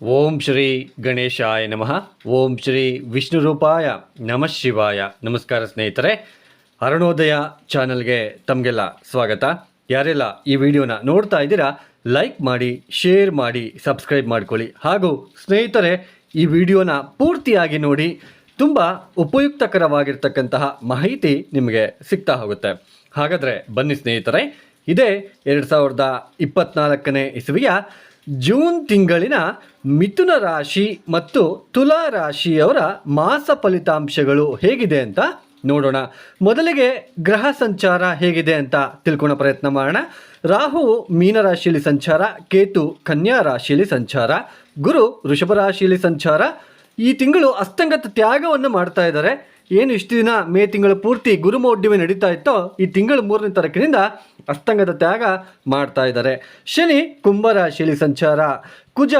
ಓಂ ಶ್ರೀ ಗಣೇಶಾಯ ನಮಃ. ಓಂ ಶ್ರೀ ವಿಷ್ಣು ರೂಪಾಯ ನಮಃ ಶಿವಾಯ. ನಮಸ್ಕಾರ ಸ್ನೇಹಿತರೆ, ಅರುಣೋದಯ ಚಾನಲ್ಗೆ ತಮಗೆಲ್ಲ ಸ್ವಾಗತ. ಯಾರೆಲ್ಲ ಈ ವಿಡಿಯೋನ ನೋಡ್ತಾ ಇದ್ದೀರಾ, ಲೈಕ್ ಮಾಡಿ, ಶೇರ್ ಮಾಡಿ, ಸಬ್ಸ್ಕ್ರೈಬ್ ಮಾಡ್ಕೊಳ್ಳಿ. ಹಾಗೂ ಸ್ನೇಹಿತರೆ, ಈ ವಿಡಿಯೋನ ಪೂರ್ತಿಯಾಗಿ ನೋಡಿ, ತುಂಬ ಉಪಯುಕ್ತಕರವಾಗಿರ್ತಕ್ಕಂತಹ ಮಾಹಿತಿ ನಿಮಗೆ ಸಿಗ್ತಾ ಹೋಗುತ್ತೆ. ಹಾಗಾದರೆ ಬನ್ನಿ ಸ್ನೇಹಿತರೆ, ಇದೇ ಎರಡು ಸಾವಿರದ ಇಪ್ಪತ್ತ್ನಾಲ್ಕನೇ ಇಸವಿಯ ಜೂನ್ ತಿಂಗಳಿನ ಮಿಥುನ ರಾಶಿ ಮತ್ತು ತುಲಾ ರಾಶಿಯವರ ಮಾಸ ಫಲಿತಾಂಶಗಳು ಹೇಗಿದೆ ಅಂತ ನೋಡೋಣ. ಮೊದಲಿಗೆ ಗ್ರಹ ಸಂಚಾರ ಹೇಗಿದೆ ಅಂತ ತಿಳ್ಕೊಳ್ಳೋ ಪ್ರಯತ್ನ ಮಾಡೋಣ. ರಾಹು ಮೀನರಾಶಿಯಲ್ಲಿ ಸಂಚಾರ, ಕೇತು ಕನ್ಯಾ ರಾಶಿಯಲ್ಲಿ ಸಂಚಾರ, ಗುರು ವೃಷಭ ರಾಶಿಯಲ್ಲಿ ಸಂಚಾರ. ಈ ತಿಂಗಳು ಅಸ್ತಂಗತ ತ್ಯಾಗವನ್ನು ಮಾಡ್ತಾ ಇದ್ದಾರೆ. ಏನು ಇಷ್ಟು ದಿನ ಮೇ ತಿಂಗಳು ಪೂರ್ತಿ ಗುರುಮೌಢ್ಯಮೆ ನಡೀತಾ ಇತ್ತೋ ಈ ತಿಂಗಳು ಮೂರನೇ ತಾರೀಕಿನಿಂದ ಅಸ್ತಂಗದ ತ್ಯಾಗ ಮಾಡ್ತಾ ಇದ್ದಾರೆ. ಶನಿ ಕುಂಭರಾಶಿಯಲ್ಲಿ ಸಂಚಾರ ಕುಜ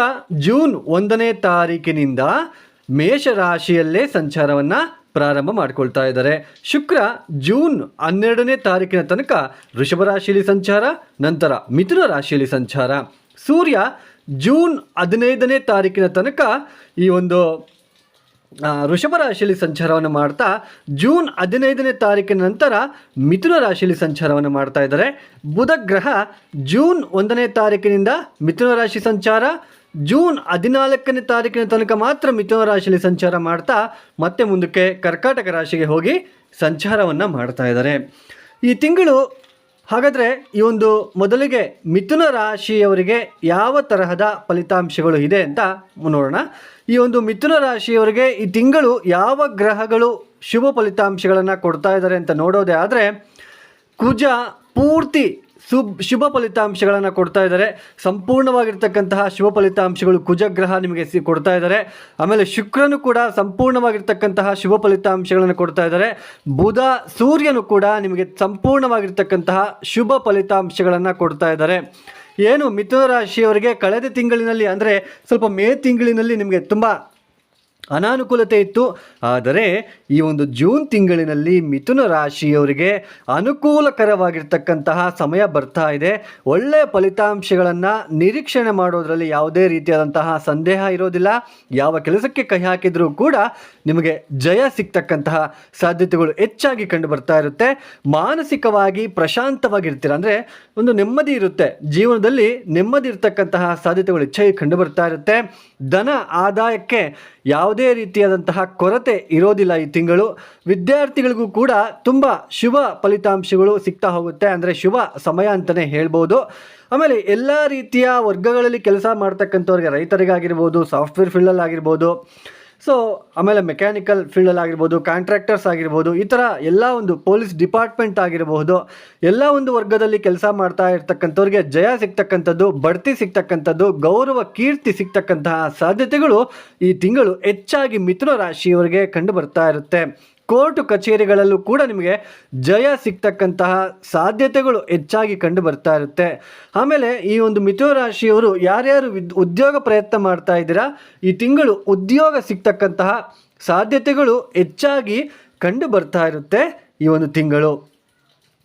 ಜೂನ್ ಒಂದನೇ ತಾರೀಕಿನಿಂದ ಮೇಷರಾಶಿಯಲ್ಲೇ ಸಂಚಾರವನ್ನು ಪ್ರಾರಂಭ ಮಾಡ್ಕೊಳ್ತಾ ಇದ್ದಾರೆ. ಶುಕ್ರ ಜೂನ್ ಹನ್ನೆರಡನೇ ತಾರೀಕಿನ ತನಕ ವೃಷಭ ರಾಶಿಯಲ್ಲಿ ಸಂಚಾರ, ನಂತರ ಮಿಥುನ ರಾಶಿಯಲ್ಲಿ ಸಂಚಾರ. ಸೂರ್ಯ ಜೂನ್ ಹದಿನೈದನೇ ತಾರೀಕಿನ ತನಕ ಈ ಒಂದು ಆ, ವೃಷಭ ರಾಶಿಯಲ್ಲಿ ಸಂಚಾರವನ್ನು ಮಾಡ್ತಾ ಜೂನ್ ಹದಿನೈದನೇ ತಾರೀಕಿನ ನಂತರ ಮಿಥುನ ರಾಶಿಯಲ್ಲಿ ಸಂಚಾರವನ್ನು ಮಾಡ್ತಾ ಇದ್ದಾರೆ. ಬುಧ ಗ್ರಹ ಜೂನ್ ಒಂದನೇ ತಾರೀಕಿನಿಂದ ಮಿಥುನ ರಾಶಿ ಸಂಚಾರ ಜೂನ್ ಹದಿನಾಲ್ಕನೇ ತಾರೀಕಿನ ತನಕ ಮಾತ್ರ ಮಿಥುನ ರಾಶಿಯಲ್ಲಿ ಸಂಚಾರ ಮಾಡ್ತಾ ಮತ್ತೆ ಮುಂದಕ್ಕೆ ಕರ್ಕಾಟಕ ರಾಶಿಗೆ ಹೋಗಿ ಸಂಚಾರವನ್ನು ಮಾಡ್ತಾ ಇದ್ದಾರೆ. ಈ ತಿಂಗಳು ಹಾಗಾದರೆ ಈ ಒಂದು ಮೊದಲಿಗೆ ಮಿಥುನ ರಾಶಿಯವರಿಗೆ ಯಾವ ತರಹದ ಫಲಿತಾಂಶಗಳು ಇದೆ ಅಂತ ನೋಡೋಣ. ಈ ಒಂದು ಮಿಥುನ ರಾಶಿಯವರಿಗೆ ಈ ತಿಂಗಳು ಯಾವ ಗ್ರಹಗಳು ಶುಭ ಫಲಿತಾಂಶಗಳನ್ನು ಕೊಡ್ತಾ ಇದ್ದಾರೆ ಅಂತ ನೋಡೋದೇ ಆದರೆ, ಕುಜ ಪೂರ್ತಿ ಸುಬ್ ಶುಭ ಫಲಿತಾಂಶಗಳನ್ನು ಕೊಡ್ತಾ ಇದ್ದಾರೆ. ಸಂಪೂರ್ಣವಾಗಿರ್ತಕ್ಕಂತಹ ಶುಭ ಫಲಿತಾಂಶಗಳು ಕುಜಗ್ರಹ ನಿಮಗೆ ಸಿ ಕೊಡ್ತಾ ಇದ್ದಾರೆ. ಆಮೇಲೆ ಶುಕ್ರನು ಕೂಡ ಸಂಪೂರ್ಣವಾಗಿರ್ತಕ್ಕಂತಹ ಶುಭ ಫಲಿತಾಂಶಗಳನ್ನು ಕೊಡ್ತಾ ಇದ್ದಾರೆ. ಬುಧ ಸೂರ್ಯನು ಕೂಡ ನಿಮಗೆ ಸಂಪೂರ್ಣವಾಗಿರ್ತಕ್ಕಂತಹ ಶುಭ ಫಲಿತಾಂಶಗಳನ್ನು ಕೊಡ್ತಾ ಇದ್ದಾರೆ. ಏನು ಮಿಥುನ ರಾಶಿಯವರಿಗೆ ಕಳೆದ ತಿಂಗಳಿನಲ್ಲಿ ಅಂದರೆ ಸ್ವಲ್ಪ ಮೇ ತಿಂಗಳಿನಲ್ಲಿ ನಿಮಗೆ ತುಂಬ ಅನಾನುಕೂಲತೆ ಇತ್ತು. ಆದರೆ ಈ ಒಂದು ಜೂನ್ ತಿಂಗಳಿನಲ್ಲಿ ಮಿಥುನ ರಾಶಿಯವರಿಗೆ ಅನುಕೂಲಕರವಾಗಿರ್ತಕ್ಕಂತಹ ಸಮಯ ಬರ್ತಾ ಇದೆ. ಒಳ್ಳೆಯ ಫಲಿತಾಂಶಗಳನ್ನು ನಿರೀಕ್ಷಣೆ ಮಾಡೋದರಲ್ಲಿ ಯಾವುದೇ ರೀತಿಯಾದಂತಹ ಸಂದೇಹ ಇರೋದಿಲ್ಲ. ಯಾವ ಕೆಲಸಕ್ಕೆ ಕೈ ಹಾಕಿದರೂ ಕೂಡ ನಿಮಗೆ ಜಯ ಸಿಗ್ತಕ್ಕಂತಹ ಸಾಧ್ಯತೆಗಳು ಹೆಚ್ಚಾಗಿ ಕಂಡು ಬರ್ತಾ ಇರುತ್ತೆ. ಮಾನಸಿಕವಾಗಿ ಪ್ರಶಾಂತವಾಗಿರ್ತೀರ. ಅಂದರೆ ಒಂದು ನೆಮ್ಮದಿ ಇರುತ್ತೆ. ಜೀವನದಲ್ಲಿ ನೆಮ್ಮದಿ ಇರ್ತಕ್ಕಂತಹ ಸಾಧ್ಯತೆಗಳು ಹೆಚ್ಚಾಗಿ ಕಂಡು ಬರ್ತಾ ಇರುತ್ತೆ. ಧನ ಆದಾಯಕ್ಕೆ ಯಾವುದೇ ರೀತಿಯಾದಂತಹ ಕೊರತೆ ಇರೋದಿಲ್ಲ ಈ ತಿಂಗಳು. ವಿದ್ಯಾರ್ಥಿಗಳಿಗೂ ಕೂಡ ತುಂಬ ಶುಭ ಫಲಿತಾಂಶಗಳು ಸಿಗ್ತಾ ಹೋಗುತ್ತೆ. ಅಂದರೆ ಶುಭ ಸಮಯ ಅಂತಲೇ ಹೇಳ್ಬೋದು. ಆಮೇಲೆ ಎಲ್ಲ ರೀತಿಯ ವರ್ಗಗಳಲ್ಲಿ ಕೆಲಸ ಮಾಡ್ತಕ್ಕಂಥವ್ರಿಗೆ ರೈತರಿಗಾಗಿರ್ಬೋದು, ಸಾಫ್ಟ್ವೇರ್ ಫೀಲ್ಡಲ್ಲಿ ಆಗಿರ್ಬೋದು ಸೊ ಆಮೇಲೆ ಮೆಕ್ಯಾನಿಕಲ್ ಫೀಲ್ಡಲ್ಲಿ ಆಗಿರ್ಬೋದು ಕಾಂಟ್ರಾಕ್ಟರ್ಸ್ ಆಗಿರ್ಬೋದು, ಈ ಥರ ಎಲ್ಲ ಒಂದು ಪೊಲೀಸ್ ಡಿಪಾರ್ಟ್ಮೆಂಟ್ ಆಗಿರಬಹುದು ಎಲ್ಲ ಒಂದು ವರ್ಗದಲ್ಲಿ ಕೆಲಸ ಮಾಡ್ತಾ ಇರ್ತಕ್ಕಂಥವ್ರಿಗೆ ಜಯ ಸಿಗ್ತಕ್ಕಂಥದ್ದು, ಬಡ್ತಿ ಸಿಗ್ತಕ್ಕಂಥದ್ದು, ಗೌರವ, ಕೀರ್ತಿ ಸಿಗ್ತಕ್ಕಂತಹ ಸಾಧ್ಯತೆಗಳು ಈ ತಿಂಗಳು ಹೆಚ್ಚಾಗಿ ಮಿಥುನ ರಾಶಿಯವರಿಗೆ ಕಂಡು ಬರ್ತಾ ಇರುತ್ತೆ. ಕೋರ್ಟ್ ಕಚೇರಿಗಳಲ್ಲೂ ಕೂಡ ನಿಮಗೆ ಜಯ ಸಿಗ್ತಕ್ಕಂತಹ ಸಾಧ್ಯತೆಗಳು ಹೆಚ್ಚಾಗಿ ಕಂಡು ಬರ್ತಾ ಇರುತ್ತೆ. ಆಮೇಲೆ ಈ ಒಂದು ಮಿಥುನ ರಾಶಿಯವರು ಯಾರ್ಯಾರು ವಿದ್, ಉದ್ಯೋಗ ಪ್ರಯತ್ನ ಮಾಡ್ತಾ ಇದ್ದೀರಾ, ಈ ತಿಂಗಳು ಉದ್ಯೋಗ ಸಿಗ್ತಕ್ಕಂತಹ ಸಾಧ್ಯತೆಗಳು ಹೆಚ್ಚಾಗಿ ಕಂಡು ಬರ್ತಾ ಇರುತ್ತೆ ಈ ಒಂದು ತಿಂಗಳು.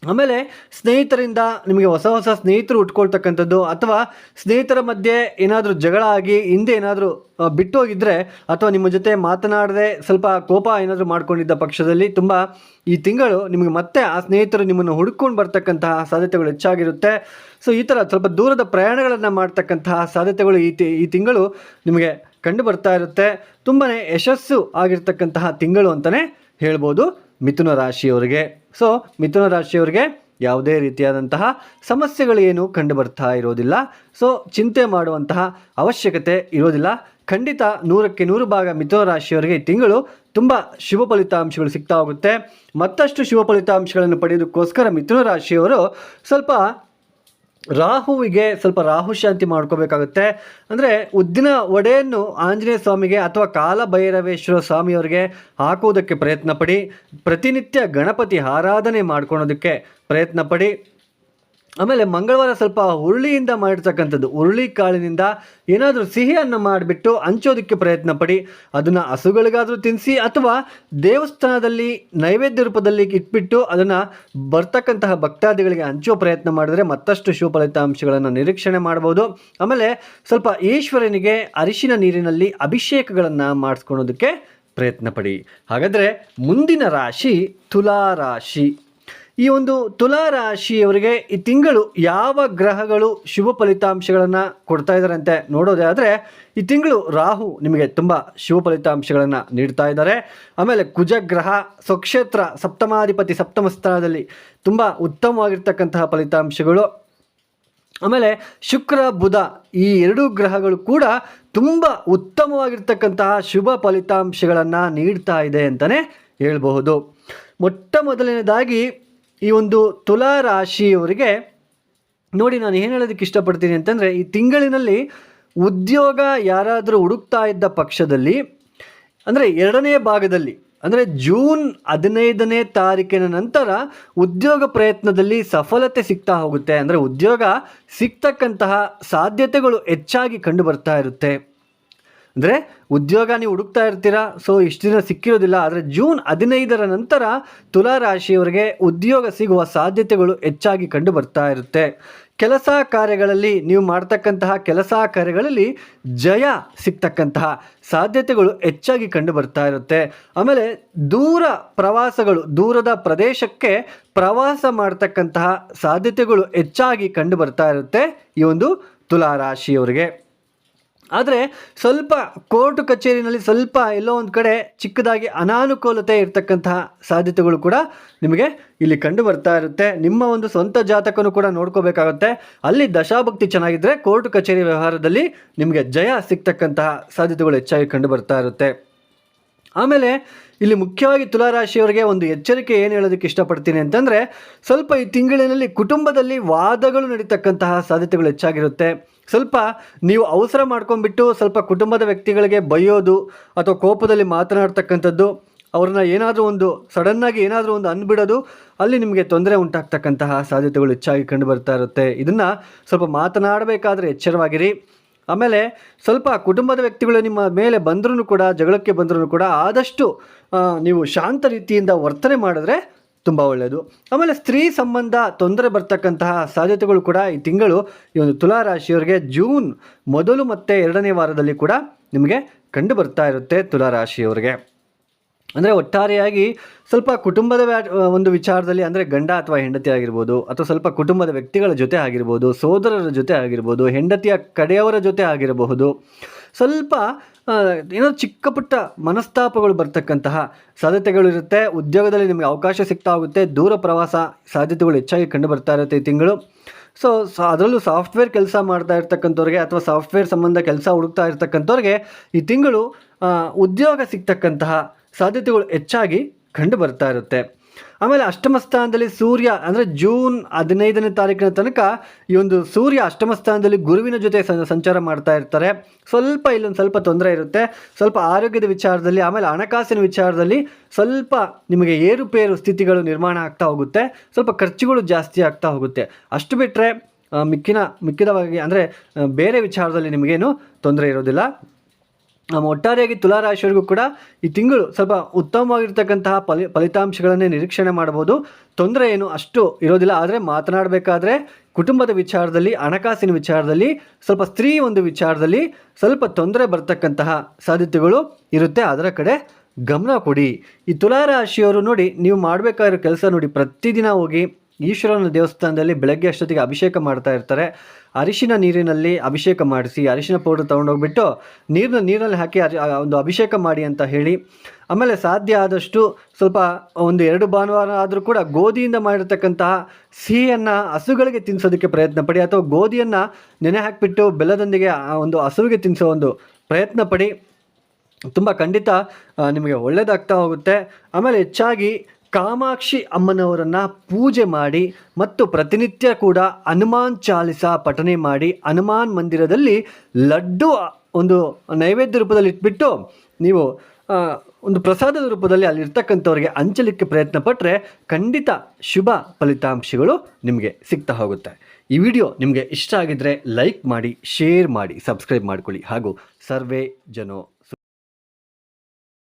ಆಮೇಲೆ ಸ್ನೇಹಿತರಿಂದ ನಿಮಗೆ ಹೊಸ ಹೊಸ ಸ್ನೇಹಿತರು ಉಟ್ಕೊಳ್ತಕ್ಕಂಥದ್ದು ಅಥವಾ ಸ್ನೇಹಿತರ ಮಧ್ಯೆ ಏನಾದರೂ ಜಗಳ ಆಗಿ ಹಿಂದೆ ಏನಾದರೂ ಬಿಟ್ಟು ಹೋಗಿದ್ರೆ ಅಥವಾ ನಿಮ್ಮ ಜೊತೆ ಮಾತನಾಡದೆ ಸ್ವಲ್ಪ ಕೋಪ ಏನಾದರೂ ಮಾಡ್ಕೊಂಡಿದ್ದ ಪಕ್ಷದಲ್ಲಿ ತುಂಬ ಈ ತಿಂಗಳು ನಿಮಗೆ ಮತ್ತೆ ಆ ಸ್ನೇಹಿತರು ನಿಮ್ಮನ್ನು ಹುಡ್ಕೊಂಡು ಬರ್ತಕ್ಕಂತಹ ಸಾಧ್ಯತೆಗಳು ಹೆಚ್ಚಾಗಿರುತ್ತೆ. ಸೊ ಈ ಥರ ಸ್ವಲ್ಪ ದೂರದ ಪ್ರಯಾಣಗಳನ್ನು ಮಾಡ್ತಕ್ಕಂತಹ ಸಾಧ್ಯತೆಗಳು ಈ ತಿ, ಈ ತಿಂಗಳು ನಿಮಗೆ ಕಂಡು ಬರ್ತಾ ಇರುತ್ತೆ. ತುಂಬಾ ಯಶಸ್ಸು ಆಗಿರ್ತಕ್ಕಂತಹ ತಿಂಗಳು ಅಂತಲೇ ಹೇಳ್ಬೋದು. ಮಿಥುನ ರಾಶಿಯವರಿಗೆ. ಸೊ ಮಿಥುನ ರಾಶಿಯವರಿಗೆ ಯಾವುದೇ ರೀತಿಯಾದಂತಹ ಸಮಸ್ಯೆಗಳು ಏನು ಕಂಡು ಬರ್ತಾ ಇರೋದಿಲ್ಲ. ಸೊ ಚಿಂತೆ ಮಾಡುವಂತಹ ಅವಶ್ಯಕತೆ ಇರೋದಿಲ್ಲ. ಖಂಡಿತ ನೂರಕ್ಕೆ ನೂರು ಭಾಗ ಮಿಥುನ ರಾಶಿಯವರಿಗೆ ಈ ತಿಂಗಳು ತುಂಬ ಶುಭ ಫಲಿತಾಂಶಗಳು ಸಿಗ್ತಾ ಹೋಗುತ್ತೆ. ಮತ್ತಷ್ಟು ಶುಭ ಫಲಿತಾಂಶಗಳನ್ನು ಪಡೆಯೋದಕ್ಕೋಸ್ಕರ ಮಿಥುನ ರಾಶಿಯವರು ಸ್ವಲ್ಪ ರಾಹುವಿಗೆ ಸ್ವಲ್ಪ ರಾಹು ಶಾಂತಿ ಮಾಡ್ಕೋಬೇಕಾಗುತ್ತೆ. ಅಂದರೆ ಉದ್ದಿನ ಒಡೆಯನ್ನು ಆಂಜನೇಯ ಸ್ವಾಮಿಗೆ ಅಥವಾ ಕಾಲಭೈರವೇಶ್ವರ ಸ್ವಾಮಿಯವರಿಗೆ ಹಾಕುವುದಕ್ಕೆ ಪ್ರಯತ್ನ ಪಡಿ ಪ್ರತಿನಿತ್ಯ ಗಣಪತಿ ಆರಾಧನೆ ಮಾಡ್ಕೊಳೋದಕ್ಕೆ ಪ್ರಯತ್ನ ಪಡಿ ಆಮೇಲೆ ಮಂಗಳವಾರ ಸ್ವಲ್ಪ ಹುರುಳಿಯಿಂದ ಮಾಡಿರ್ತಕ್ಕಂಥದ್ದು. ಹುರುಳಿ ಕಾಳಿನಿಂದ ಏನಾದರೂ ಸಿಹಿಯನ್ನು ಮಾಡಿಬಿಟ್ಟು ಹಂಚೋದಕ್ಕೆ ಪ್ರಯತ್ನ ಪಡಿ. ಅದನ್ನು ಹಸುಗಳಿಗಾದರೂ ತಿನ್ನಿಸಿ ಅಥವಾ ದೇವಸ್ಥಾನದಲ್ಲಿ ನೈವೇದ್ಯ ರೂಪದಲ್ಲಿ ಇಟ್ಬಿಟ್ಟು ಅದನ್ನು ಬರ್ತಕ್ಕಂತಹ ಭಕ್ತಾದಿಗಳಿಗೆ ಹಂಚೋ ಪ್ರಯತ್ನ ಮಾಡಿದ್ರೆ ಮತ್ತಷ್ಟು ಶುಭ ಫಲಿತಾಂಶಗಳನ್ನು ನಿರೀಕ್ಷಣೆ ಮಾಡ್ಬೋದು. ಆಮೇಲೆ ಸ್ವಲ್ಪ ಈಶ್ವರನಿಗೆ ಅರಿಶಿನ ನೀರಿನಲ್ಲಿ ಅಭಿಷೇಕಗಳನ್ನು ಮಾಡಿಸ್ಕೊಳ್ಳೋದಕ್ಕೆ ಪ್ರಯತ್ನ ಪಡಿ. ಹಾಗಾದರೆ ಮುಂದಿನ ರಾಶಿ ತುಲಾ ರಾಶಿ. ಈ ಒಂದು ತುಲಾ ರಾಶಿಯವರಿಗೆ ಈ ತಿಂಗಳು ಯಾವ ಗ್ರಹಗಳು ಶುಭ ಫಲಿತಾಂಶಗಳನ್ನು ಕೊಡ್ತಾ ಇದ್ದಾರಂತೆ ನೋಡೋದೇ ಆದರೆ, ಈ ತಿಂಗಳು ರಾಹು ನಿಮಗೆ ತುಂಬ ಶುಭ ಫಲಿತಾಂಶಗಳನ್ನು ನೀಡ್ತಾ ಇದ್ದಾರೆ. ಆಮೇಲೆ ಕುಜಗ್ರಹ ಸ್ವಕ್ಷೇತ್ರ ಸಪ್ತಮಾಧಿಪತಿ ಸಪ್ತಮ ಸ್ಥಾನದಲ್ಲಿ ತುಂಬ ಉತ್ತಮವಾಗಿರ್ತಕ್ಕಂತಹ ಫಲಿತಾಂಶಗಳು. ಆಮೇಲೆ ಶುಕ್ರ, ಬುಧ ಈ ಎರಡೂ ಗ್ರಹಗಳು ಕೂಡ ತುಂಬ ಉತ್ತಮವಾಗಿರ್ತಕ್ಕಂತಹ ಶುಭ ಫಲಿತಾಂಶಗಳನ್ನು ನೀಡ್ತಾ ಇದೆ ಅಂತಲೇ ಹೇಳ್ಬಹುದು. ಮೊಟ್ಟ ಮೊದಲನೇದಾಗಿ ಈ ಒಂದು ತುಲಾ ರಾಶಿಯವರಿಗೆ ನೋಡಿ ನಾನು ಏನು ಹೇಳೋದಕ್ಕೆ ಇಷ್ಟಪಡ್ತೀನಿ ಅಂತಂದರೆ, ಈ ತಿಂಗಳಿನಲ್ಲಿ ಉದ್ಯೋಗ ಯಾರಾದರೂ ಹುಡುಕ್ತಾ ಇದ್ದ ಪಕ್ಷದಲ್ಲಿ, ಅಂದರೆ ಎರಡನೇ ಭಾಗದಲ್ಲಿ, ಅಂದರೆ ಜೂನ್ ಹದಿನೈದನೇ ತಾರೀಕಿನ ನಂತರ ಉದ್ಯೋಗ ಪ್ರಯತ್ನದಲ್ಲಿ ಸಫಲತೆ ಸಿಗ್ತಾ ಹೋಗುತ್ತೆ. ಅಂದರೆ ಉದ್ಯೋಗ ಸಿಗ್ತಕ್ಕಂತಹ ಸಾಧ್ಯತೆಗಳು ಹೆಚ್ಚಾಗಿ ಕಂಡು ಬರ್ತಾ ಇರುತ್ತೆ. ಅಂದರೆ ಉದ್ಯೋಗ ನೀವು ಹುಡುಕ್ತಾ ಇರ್ತೀರಾ ಸೊ ಇಷ್ಟು ದಿನ ಸಿಕ್ಕಿರೋದಿಲ್ಲ, ಆದರೆ ಜೂನ್ ಹದಿನೈದರ ನಂತರ ತುಲಾ ರಾಶಿಯವರಿಗೆ ಉದ್ಯೋಗ ಸಿಗುವ ಸಾಧ್ಯತೆಗಳು ಹೆಚ್ಚಾಗಿ ಕಂಡು ಬರ್ತಾ ಇರುತ್ತೆ. ಕೆಲಸ ಕಾರ್ಯಗಳಲ್ಲಿ, ನೀವು ಮಾಡ್ತಕ್ಕಂತಹ ಕೆಲಸ ಕಾರ್ಯಗಳಲ್ಲಿ ಜಯ ಸಿಗ್ತಕ್ಕಂತಹ ಸಾಧ್ಯತೆಗಳು ಹೆಚ್ಚಾಗಿ ಕಂಡು ಬರ್ತಾ ಇರುತ್ತೆ. ಆಮೇಲೆ ದೂರ ಪ್ರವಾಸಗಳು, ದೂರದ ಪ್ರದೇಶಕ್ಕೆ ಪ್ರವಾಸ ಮಾಡ್ತಕ್ಕಂತಹ ಸಾಧ್ಯತೆಗಳು ಹೆಚ್ಚಾಗಿ ಕಂಡು ಬರ್ತಾ ಇರುತ್ತೆ ಈ ಒಂದು ತುಲಾ ರಾಶಿಯವರಿಗೆ ಆದರೆ ಸ್ವಲ್ಪ ಕೋರ್ಟ್ ಕಚೇರಿನಲ್ಲಿ ಸ್ವಲ್ಪ ಎಲ್ಲೋ ಒಂದು ಕಡೆ ಚಿಕ್ಕದಾಗಿ ಅನಾನುಕೂಲತೆ ಇರತಕ್ಕಂತಹ ಸಾಧ್ಯತೆಗಳು ಕೂಡ ನಿಮಗೆ ಇಲ್ಲಿ ಕಂಡು ಬರ್ತಾ ಇರುತ್ತೆ. ನಿಮ್ಮ ಒಂದು ಸ್ವಂತ ಜಾತಕನು ಕೂಡ ನೋಡ್ಕೋಬೇಕಾಗುತ್ತೆ. ಅಲ್ಲಿ ದಶಾಭಕ್ತಿ ಚೆನ್ನಾಗಿದ್ದರೆ ಕೋರ್ಟ್ ಕಚೇರಿ ವ್ಯವಹಾರದಲ್ಲಿ ನಿಮಗೆ ಜಯ ಸಿಗ್ತಕ್ಕಂತಹ ಸಾಧ್ಯತೆಗಳು ಹೆಚ್ಚಾಗಿ ಕಂಡು ಬರ್ತಾ ಇರುತ್ತೆ. ಆಮೇಲೆ ಇಲ್ಲಿ ಮುಖ್ಯವಾಗಿ ತುಲಾರಾಶಿಯವರಿಗೆ ಒಂದು ಎಚ್ಚರಿಕೆ ಏನು ಹೇಳೋದಕ್ಕೆ ಇಷ್ಟಪಡ್ತೀನಿ ಅಂತಂದರೆ ಸ್ವಲ್ಪ ಈ ತಿಂಗಳಿನಲ್ಲಿ ಕುಟುಂಬದಲ್ಲಿ ವಾದಗಳು ನಡೀತಕ್ಕಂತಹ ಸಾಧ್ಯತೆಗಳು ಹೆಚ್ಚಾಗಿರುತ್ತೆ. ಸ್ವಲ್ಪ ನೀವು ಅವಸರ ಮಾಡ್ಕೊಂಡ್ಬಿಟ್ಟು ಸ್ವಲ್ಪ ಕುಟುಂಬದ ವ್ಯಕ್ತಿಗಳಿಗೆ ಬೈಯೋದು ಅಥವಾ ಕೋಪದಲ್ಲಿ ಮಾತನಾಡ್ತಕ್ಕಂಥದ್ದು, ಅವ್ರನ್ನ ಏನಾದರೂ ಒಂದು ಸಡನ್ನಾಗಿ ಏನಾದರೂ ಒಂದು ಅನ್ಬಿಡೋದು ಅಲ್ಲಿ ನಿಮಗೆ ತೊಂದರೆ ಉಂಟಾಗ್ತಕ್ಕಂತಹ ಸಾಧ್ಯತೆಗಳು ಹೆಚ್ಚಾಗಿ ಕಂಡು ಬರ್ತಾ ಇರುತ್ತೆ. ಇದನ್ನು ಸ್ವಲ್ಪ ಮಾತನಾಡಬೇಕಾದ್ರೆ ಎಚ್ಚರವಾಗಿರಿ. ಆಮೇಲೆ ಸ್ವಲ್ಪ ಕುಟುಂಬದ ವ್ಯಕ್ತಿಗಳು ನಿಮ್ಮ ಮೇಲೆ ಬಂದರೂ ಕೂಡ, ಜಗಳಕ್ಕೆ ಬಂದರೂ ಕೂಡ ಆದಷ್ಟು ನೀವು ಶಾಂತ ರೀತಿಯಿಂದ ವರ್ತನೆ ಮಾಡಿದ್ರೆ ತುಂಬ ಒಳ್ಳೆಯದು ಆಮೇಲೆ ಸ್ತ್ರೀ ಸಂಬಂಧ ತೊಂದರೆ ಬರ್ತಕ್ಕಂತಹ ಸಾಧ್ಯತೆಗಳು ಕೂಡ ಈ ತಿಂಗಳು, ಈ ಒಂದು ತುಲಾ ರಾಶಿಯವರಿಗೆ ಜೂನ್ ಮೊದಲು ಮತ್ತು ಎರಡನೇ ವಾರದಲ್ಲಿ ಕೂಡ ನಿಮಗೆ ಕಂಡು ಬರ್ತಾ ಇರುತ್ತೆ ತುಲಾ ರಾಶಿಯವರಿಗೆ. ಅಂದರೆ ಒಟ್ಟಾರೆಯಾಗಿ ಸ್ವಲ್ಪ ಕುಟುಂಬದ ವ್ಯಾ- ಒಂದು ವಿಚಾರದಲ್ಲಿ ಅಂದರೆ ಗಂಡ ಅಥವಾ ಹೆಂಡತಿ ಆಗಿರ್ಬೋದು, ಅಥವಾ ಸ್ವಲ್ಪ ಕುಟುಂಬದ ವ್ಯಕ್ತಿಗಳ ಜೊತೆ ಆಗಿರ್ಬೋದು, ಸೋದರರ ಜೊತೆ ಆಗಿರ್ಬೋದು, ಹೆಂಡತಿಯ ಕಡೆಯವರ ಜೊತೆ ಆಗಿರಬಹುದು. ಸ್ವಲ್ಪ ಏನೋ ಚಿಕ್ಕ ಪುಟ್ಟ ಮನಸ್ತಾಪಗಳು ಬರ್ತಕ್ಕಂತಹ ಸಾಧ್ಯತೆಗಳು ಇರುತ್ತೆ ಉದ್ಯೋಗದಲ್ಲಿ ನಿಮಗೆ ಅವಕಾಶ ಸಿಗ್ತಾ ಹೋಗುತ್ತೆ. ದೂರ ಪ್ರವಾಸ ಸಾಧ್ಯತೆಗಳು ಹೆಚ್ಚಾಗಿ ಕಂಡು ಬರ್ತಾ ಇರುತ್ತೆ ಈ ತಿಂಗಳು. ಸೊ ಸ, ಅದರಲ್ಲೂ ಸಾಫ್ಟ್ವೇರ್ ಕೆಲಸ ಮಾಡ್ತಾ ಇರ್ತಕ್ಕಂಥವ್ರಿಗೆ ಅಥವಾ ಸಾಫ್ಟ್ವೇರ್ ಸಂಬಂಧ ಕೆಲಸ ಹುಡುಕ್ತಾ ಇರ್ತಕ್ಕಂಥವ್ರಿಗೆ ಈ ತಿಂಗಳು ಉದ್ಯೋಗ ಸಿಗ್ತಕ್ಕಂತಹ ಸಾಧ್ಯತೆಗಳು ಹೆಚ್ಚಾಗಿ ಕಂಡು ಬರ್ತಾ ಇರುತ್ತೆ. ಆಮೇಲೆ ಅಷ್ಟಮ ಸ್ಥಾನದಲ್ಲಿ ಸೂರ್ಯ, ಅಂದರೆ ಜೂನ್ ಹದಿನೈದನೇ ತಾರೀಕಿನ ತನಕ ಈ ಒಂದು ಸೂರ್ಯ ಅಷ್ಟಮ ಸ್ಥಾನದಲ್ಲಿ ಗುರುವಿನ ಜೊತೆ ಸಂಚಾರ ಮಾಡ್ತಾ ಇರ್ತಾರೆ. ಸ್ವಲ್ಪ ಇಲ್ಲೊಂದು ಸ್ವಲ್ಪ ತೊಂದರೆ ಇರುತ್ತೆ. ಸ್ವಲ್ಪ ಆರೋಗ್ಯದ ವಿಚಾರದಲ್ಲಿ, ಆಮೇಲೆ ಹಣಕಾಸಿನ ವಿಚಾರದಲ್ಲಿ ಸ್ವಲ್ಪ ನಿಮಗೆ ಏರುಪೇರು ಸ್ಥಿತಿಗಳು ನಿರ್ಮಾಣ ಆಗ್ತಾ ಹೋಗುತ್ತೆ. ಸ್ವಲ್ಪ ಖರ್ಚುಗಳು ಜಾಸ್ತಿ ಆಗ್ತಾ ಹೋಗುತ್ತೆ. ಅಷ್ಟು ಬಿಟ್ಟರೆ ಮಿಕ್ಕಿನ, ಮಿಕ್ಕಿದವಾಗಿ, ಅಂದರೆ ಬೇರೆ ವಿಚಾರದಲ್ಲಿ ನಿಮಗೇನು ತೊಂದರೆ ಇರೋದಿಲ್ಲ. ನಮ್ಮ ಒಟ್ಟಾರೆಯಾಗಿ ತುಲಾರಾಶಿಯವರಿಗೂ ಕೂಡ ಈ ತಿಂಗಳು ಸ್ವಲ್ಪ ಉತ್ತಮವಾಗಿರ್ತಕ್ಕಂತಹ ಫಲಿ, ಫಲಿತಾಂಶಗಳನ್ನೇ ನಿರೀಕ್ಷಣೆ ಮಾಡ್ಬೋದು ತೊಂದರೆ ಏನು ಅಷ್ಟು ಇರೋದಿಲ್ಲ. ಆದರೆ ಮಾತನಾಡಬೇಕಾದ್ರೆ ಕುಟುಂಬದ ವಿಚಾರದಲ್ಲಿ, ಹಣಕಾಸಿನ ವಿಚಾರದಲ್ಲಿ, ಸ್ವಲ್ಪ ಸ್ತ್ರೀ ಒಂದು ವಿಚಾರದಲ್ಲಿ ಸ್ವಲ್ಪ ತೊಂದರೆ ಬರ್ತಕ್ಕಂತಹ ಸಾಧ್ಯತೆಗಳು ಇರುತ್ತೆ. ಅದರ ಕಡೆ ಗಮನ ಕೊಡಿ. ಈ ತುಲಾರಾಶಿಯವರು ನೋಡಿ, ನೀವು ಮಾಡಬೇಕಾಗಿರೋ ಕೆಲಸ ನೋಡಿ. ಪ್ರತಿದಿನ ಹೋಗಿ ಈಶ್ವರನ ದೇವಸ್ಥಾನದಲ್ಲಿ ಬೆಳಗ್ಗೆ ಅಷ್ಟೊತ್ತಿಗೆ ಅಭಿಷೇಕ ಮಾಡ್ತಾ ಇರ್ತಾರೆ. ಅರಿಶಿನ ನೀರಿನಲ್ಲಿ ಅಭಿಷೇಕ ಮಾಡಿಸಿ, ಅರಿಶಿನ ಪೌಡರ್ ತೊಗೊಂಡೋಗ್ಬಿಟ್ಟು ನೀರನ್ನ ನೀರಲ್ಲಿ ಹಾಕಿ ಒಂದು ಅಭಿಷೇಕ ಮಾಡಿ ಅಂತ ಹೇಳಿ, ಆಮೇಲೆ ಸಾಧ್ಯ ಆದಷ್ಟು ಸ್ವಲ್ಪ ಒಂದು ಎರಡು ಭಾನುವಾರ ಆದರೂ ಕೂಡ ಗೋಧಿಯಿಂದ ಮಾಡಿರ್ತಕ್ಕಂತಹ ಸಿಹಿಯನ್ನು ಹಸುಗಳಿಗೆ ತಿನ್ನಿಸೋದಕ್ಕೆ ಪ್ರಯತ್ನ ಪಡಿ ಅಥವಾ ಗೋಧಿಯನ್ನು ನೆನೆ ಹಾಕಿಬಿಟ್ಟು ಬೆಲ್ಲದೊಂದಿಗೆ ಒಂದು ಹಸುವಿಗೆ ತಿನ್ನಿಸೋ ಒಂದು ಪ್ರಯತ್ನ ಪಡಿ. ತುಂಬ ಖಂಡಿತ ನಿಮಗೆ ಒಳ್ಳೆಯದಾಗ್ತಾ ಹೋಗುತ್ತೆ. ಆಮೇಲೆ ಹೆಚ್ಚಾಗಿ ಕಾಮಾಕ್ಷಿ ಅಮ್ಮನವರನ್ನು ಪೂಜೆ ಮಾಡಿ ಮತ್ತು ಪ್ರತಿನಿತ್ಯ ಕೂಡ ಹನುಮಾನ್ ಚಾಲಿಸ ಪಠನೆ ಮಾಡಿ ಹನುಮಾನ್ ಮಂದಿರದಲ್ಲಿ ಲಡ್ಡು ಒಂದು ನೈವೇದ್ಯ ರೂಪದಲ್ಲಿ ಇಟ್ಬಿಟ್ಟು ನೀವು ಒಂದು ಪ್ರಸಾದದ ರೂಪದಲ್ಲಿ ಅಲ್ಲಿರ್ತಕ್ಕಂಥವ್ರಿಗೆ ಹಂಚಲಿಕ್ಕೆ ಪ್ರಯತ್ನ ಪಟ್ಟರೆ ಖಂಡಿತ ಶುಭ ಫಲಿತಾಂಶಗಳು ನಿಮಗೆ ಸಿಗ್ತಾ ಹೋಗುತ್ತೆ. ಈ ವಿಡಿಯೋ ನಿಮಗೆ ಇಷ್ಟ ಆಗಿದ್ದರೆ ಲೈಕ್ ಮಾಡಿ, ಶೇರ್ ಮಾಡಿ, ಸಬ್ಸ್ಕ್ರೈಬ್ ಮಾಡ್ಕೊಳ್ಳಿ ಹಾಗೂ ಸರ್ವೇ ಜನೋ.